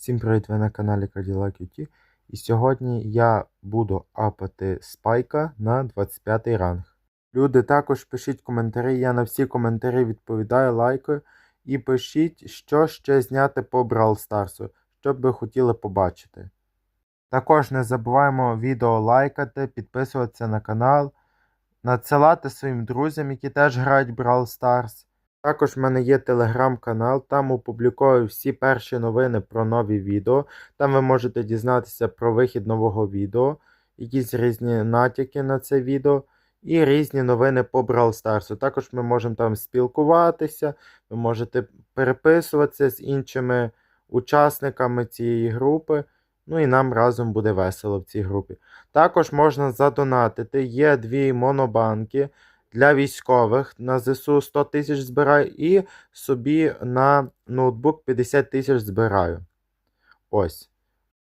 Всім привіт, ви на каналі Cadillac UT. І сьогодні я буду апати спайка на 25 ранг. Люди також пишіть коментарі, я на всі коментарі відповідаю, лайкаю. І пишіть, що ще зняти по Brawl Stars, що б ви хотіли побачити. Також не забуваємо відео лайкати, підписуватися на канал, надсилати своїм друзям, які теж грають Brawl Stars. Також в мене є телеграм-канал, там опубліковую всі перші новини про нові відео. Там ви можете дізнатися про вихід нового відео, якісь різні натяки на це відео і різні новини по Brawl Stars. Також ми можемо там спілкуватися, ви можете переписуватися з іншими учасниками цієї групи. Ну і нам разом буде весело в цій групі. Також можна задонатити. Є дві монобанки для військових на ЗСУ 100 тисяч збираю і собі на ноутбук 50 тисяч збираю. Ось.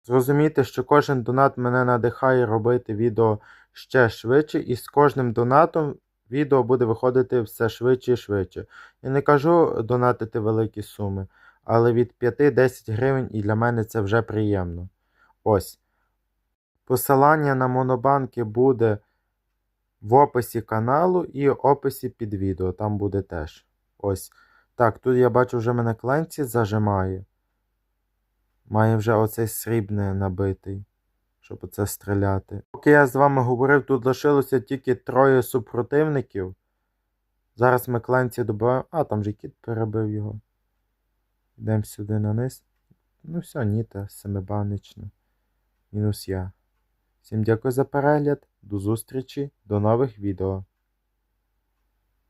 Зрозумійте, що кожен донат мене надихає робити відео ще швидше, і з кожним донатом відео буде виходити все швидше і швидше. Я не кажу донатити великі суми, але від 5-10 гривень і для мене це вже приємно. Ось. Посилання на монобанки буде в описі каналу і описі під відео. Там буде теж. Ось. Так, тут я бачу, вже мене кленці зажимає. Має вже оцей срібний набитий, щоб оце стріляти. Поки я з вами говорив, тут лишилося тільки троє супротивників. Зараз ми кленці добиваємо. А, там же кіт перебив його. Йдемо сюди на низ. Ну все, ніта, семибанична. Мінус я. Всім дякую за перегляд. До зустрічі, до нових відео.